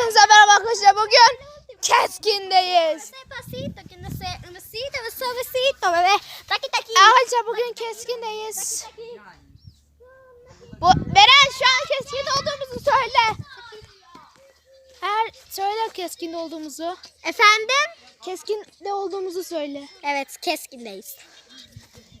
Hepinize merhaba arkadaşlar. Bugün Keskin'deyiz. Arkadaşlar bugün Keskin'deyiz. Bu, Beren şu an Keskin olduğumuzu söyle. Her söyle Keskin'de olduğumuzu. Efendim? Keskin'de olduğumuzu söyle. Evet, keskindeyiz.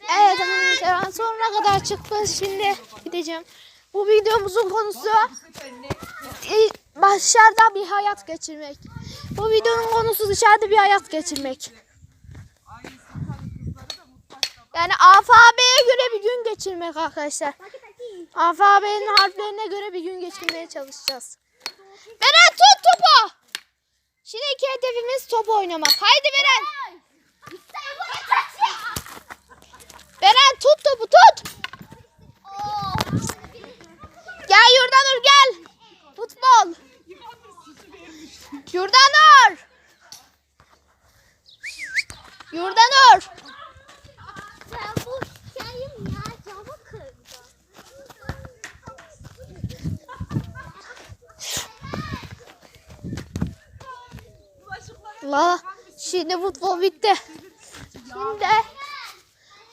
Evet arkadaşlar sonuna kadar çıktı. Şimdi gideceğim. Bu videomuzun konusu dışarıda bir hayat geçirmek. Bu videonun konusu dışarıda bir hayat geçirmek. Yani alfabeye göre bir gün geçirmek arkadaşlar. Alfabenin harflerine göre bir gün geçirmeye çalışacağız. Beren tut topu. Şimdiki hedefimiz top oynamak. Haydi Beren. Beren tut topu tut. Gel Yurdanur gel. Futbol. Yurdanur. Yurdanur. Ya bu şeyim ya, camı kırdı. La şimdi futbol bitti. Şimdi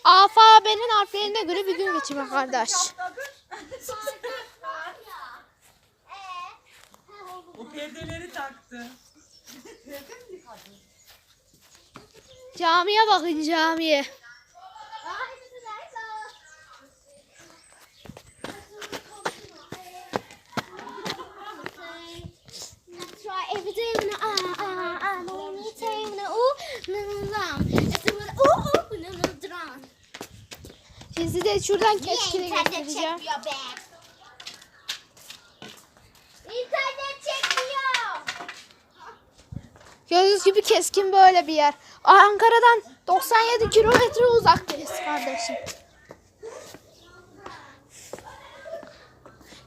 alfabenin harflerine göre bir gün geçirmek kardeş. O perdeleri taktı. Camiye bakın camiye. Size şuradan internet göstereceğim. çekmiyor be? İnternet çekmiyor. Gördüğünüz gibi keskin böyle bir yer. Ankara'dan 97 kilometre uzaktayız kardeşim.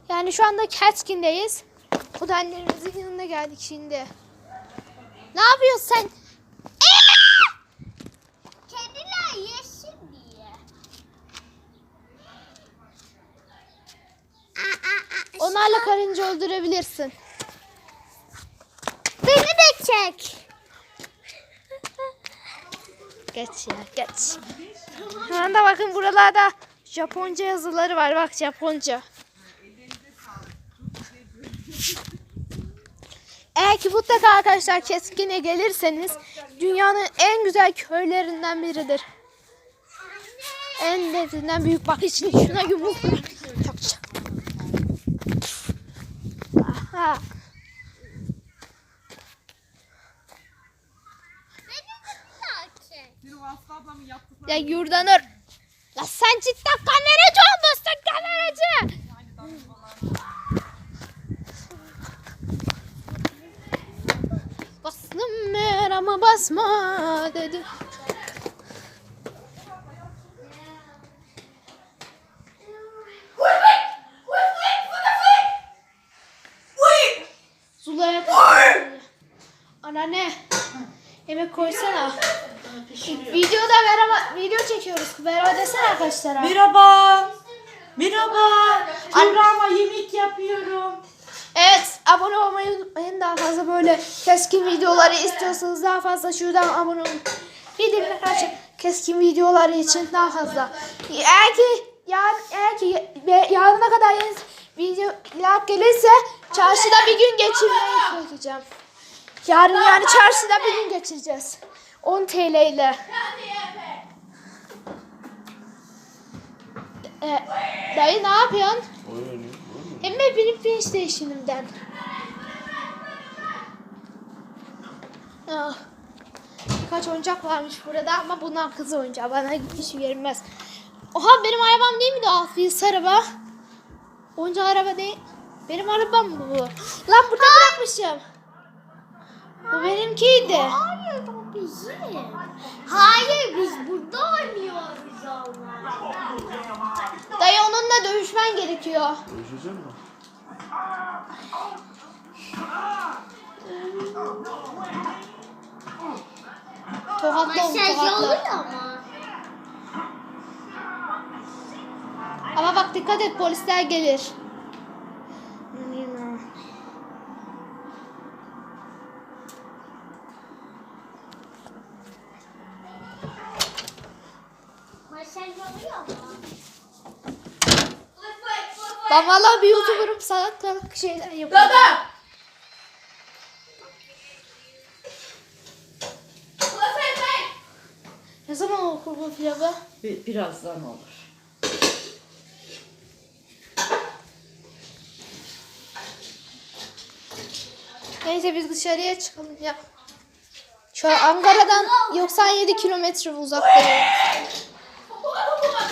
Yani şu anda Keskin'deyiz. Kuzenlerimizin yanına geldik şimdi. Ne yapıyorsun sen? Kediler yeşil diye. Aa, aa, aa, Onlarla karınca öldürebilirsin. Beni de çek. Geç ya geç. Şu anda bakın buralarda Japonca yazıları var. Bak Japonca. Eğer ki mutlaka arkadaşlar Keskin'e gelirseniz dünyanın en güzel köylerinden biridir. En devrinden büyük bak içine şuna yumruk var. Çak, çak. Aha. Beni de çek. Senin o Aslı Ya Yurdanur. Ya sen cidden kameracı olmuşsun kameracı. Bastım mer ama basma dedi. Zula'ya Ana ne? Yemek koysana. Videoda merhaba, video çekiyoruz. Merhaba desene arkadaşlara. Merhaba. Merhaba. Kübra'ma yemek yapıyorum. Evet, abone olmayı unutmayın. Daha fazla böyle keskin videoları istiyorsanız daha fazla şuradan abone olun. Bildirimleri açın. Keskin videoları için daha fazla. Eğer ki yarın, eğer ki yarına kadar yeni videolar gelirse çarşıda bir gün geçirmeyi söyleyeceğim. Yarın yani çarşıda bir gün geçireceğiz. 10 TL ile. Ee, dayı ne yapıyorsun? Hem de benim PlayStation'ımdan. Ah. Birkaç oyuncak varmış burada ama bunlar kız oyuncağı. Bana hiç verilmez. Oha benim arabam değil mi de Afiyet araba? Oyuncak araba değil. Benim arabam mı bu? Lan burada bırakmışım. Bu benimkiydi. Hayır bizim. Hayır biz burada oynuyoruz ama. Dayı onunla dövüşmen gerekiyor. Görüşecek mi? Tokatla onu tokatla. Ama bak dikkat et polisler gelir. Ben valla bir YouTuber'ım salak salak şeyler yapıyorum. Baba. Ne zaman okur bu vlogu? Bir- birazdan olur. Neyse biz dışarıya çıkalım ya. Şu an Ankara'dan 97 kilometre uzaktayım.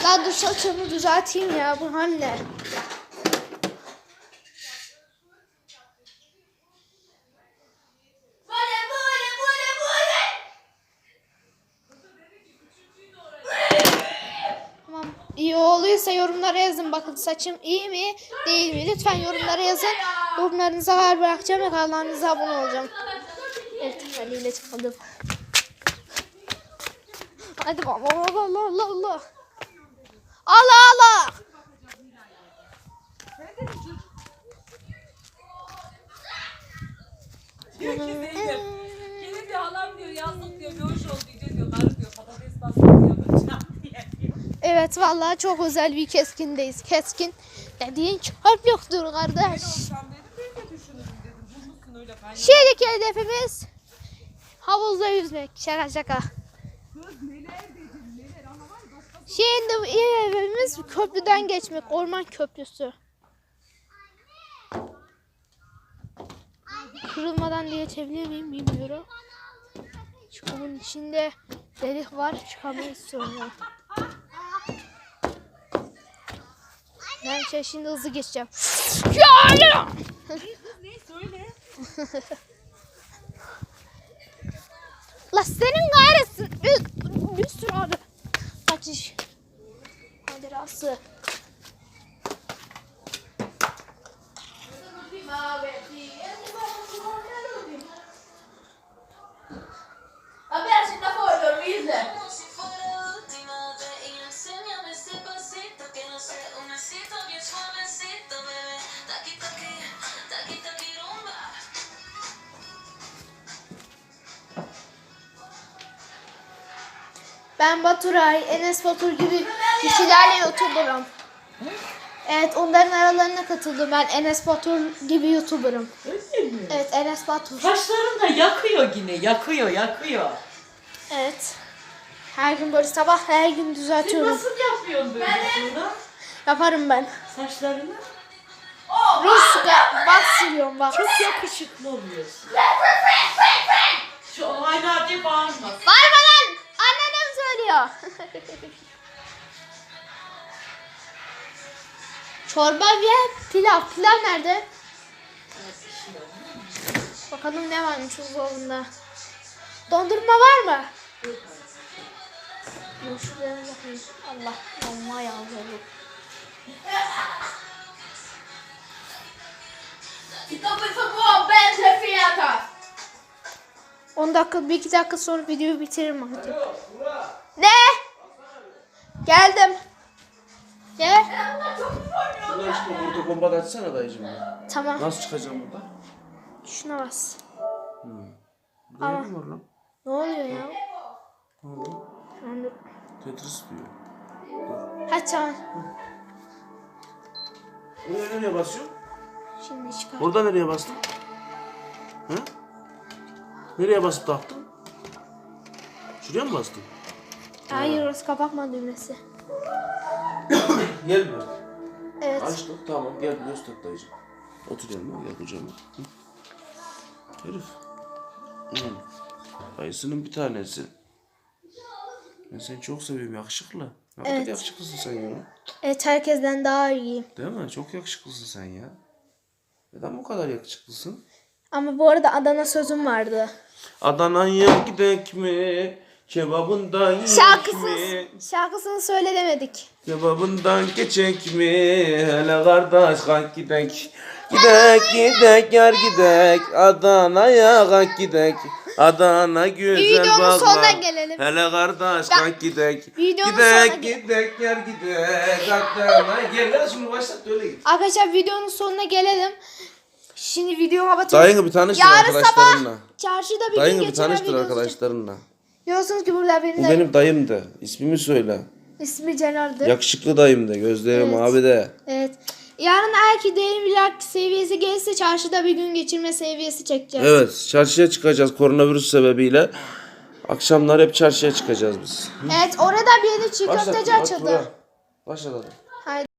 Lan dur saçımı düzelteyim ya bu anne. Böyle böyle böyle böyle. Tamam. İyi oluyorsa yorumlara yazın. Bakın saçım iyi mi değil mi? Lütfen yorumlara yazın. Yorumlarınıza haber bırakacağım ve kanallarınıza abone olacağım. Evet haliyle çıkalım. Hadi baba Allah Allah Allah Allah. Allah Allah. Diyor ki Zeynep. Gelin diyor halam diyor yazlık diyor bir hoş oldu diyor diyor. Karı diyor patates bastı diyor. Bıçak diye diyor. Evet vallahi çok özel bir keskindeyiz. Keskin dediğin çöp yoktur kardeş. Şimdiki hedefimiz havuzda yüzmek. Şaka şaka. Doktor Şimdi hedefimiz köprüden geçmek. Orman köprüsü. Kırılmadan diye geçebilir miyim bilmiyorum. Çukurun içinde delik var. Çıkamayız sonra. Ben şey şimdi hızlı geçeceğim. Ya! ne söyle. La senin gayresi. Bir, bir sürü abi. Kaçış. Macerası. Vabbè, Ben Baturay, Enes Batur gibi kişilerle YouTuber'ım. Evet onların aralarına katıldım ben Enes Batur gibi YouTuber'ım. Öyle mi? Evet Enes Batur. Saçların da yakıyor yine yakıyor yakıyor. Evet. Her gün böyle sabah her gün Sen düzeltiyorum. nasıl yapıyorsun böyle sonra? Yaparım ben. Saçlarını? Rus bak siliyorum bak. Çok yakışıklı oluyorsun. Şu hala diye bağırma. Bağırma lan! Söylüyor. Çorba ve pilav. Pilav nerede? Bakalım ne varmış buzdolabında. Dondurma var mı? Dur şuraya bakayım. Allah sei fiata. 10 dakika, bir iki dakika sonra videoyu bitiririm artık. Ne? Geldim. Gel. Şuradan çıkma burada kombat açsana dayıcım ya. Tamam. Nasıl çıkacağım burada? Şuna bas. Burada ne var lan? Ne oluyor ya? Ne oldu? Ben de- Tetris diyor. Ha tamam. Buraya nereye basıyor? Şimdi çıkar. Burada nereye bastın? Hı? Nereye basıp taktın? Şuraya mı bastın? Hayır orası kapatma düğmesi. Gel bir. Evet. Açtık tamam gel göster dayıcım. Otur yanıma gel kucağıma. Hı. Herif. Hı. Dayısının bir tanesi. Ben seni çok seviyorum yakışıklı. Ne kadar Evet. yakışıklısın sen ya. Evet herkesten daha iyiyim. Değil mi? Çok yakışıklısın sen ya. Neden bu kadar yakışıklısın? Ama bu arada Adana sözüm vardı. Adana'ya gidek mi? Kebabından Şarkısını, mi? şarkısını söyle demedik. Kebabından geçek mi? Hele kardeş kalk gidek. Gidek gidek yar gidek. Adana'ya kalk gidek. Adana güzel Videonun bağlar. sonuna gelelim. Hele kardeş kalk gidek. Videonun sonuna Gidek gel- gidek yar gidek. Adana gel lan şimdi başlat öyle git. Arkadaşlar videonun sonuna gelelim. Şimdi videomu kapatıyorum. Dayını bir tanıştır Yarın arkadaşlarınla. sabah çarşıda bir Dayını gün bir geçiren tanıştır videosu arkadaşlarınla. Diyorsunuz ki burada benim Bu de benim dayım da. İsmimi söyle. ismi Celal'dir. Yakışıklı dayım da. Gözleri Evet. mavi de. Evet. Yarın eğer ki değerli seviyesi gelirse çarşıda bir gün geçirme seviyesi çekeceğiz. Evet çarşıya çıkacağız koronavirüs sebebiyle. Akşamlar hep çarşıya çıkacağız biz. Evet orada bir yeni çiğ köfteci açıldı. Tuğra. Başla hadi. Haydi.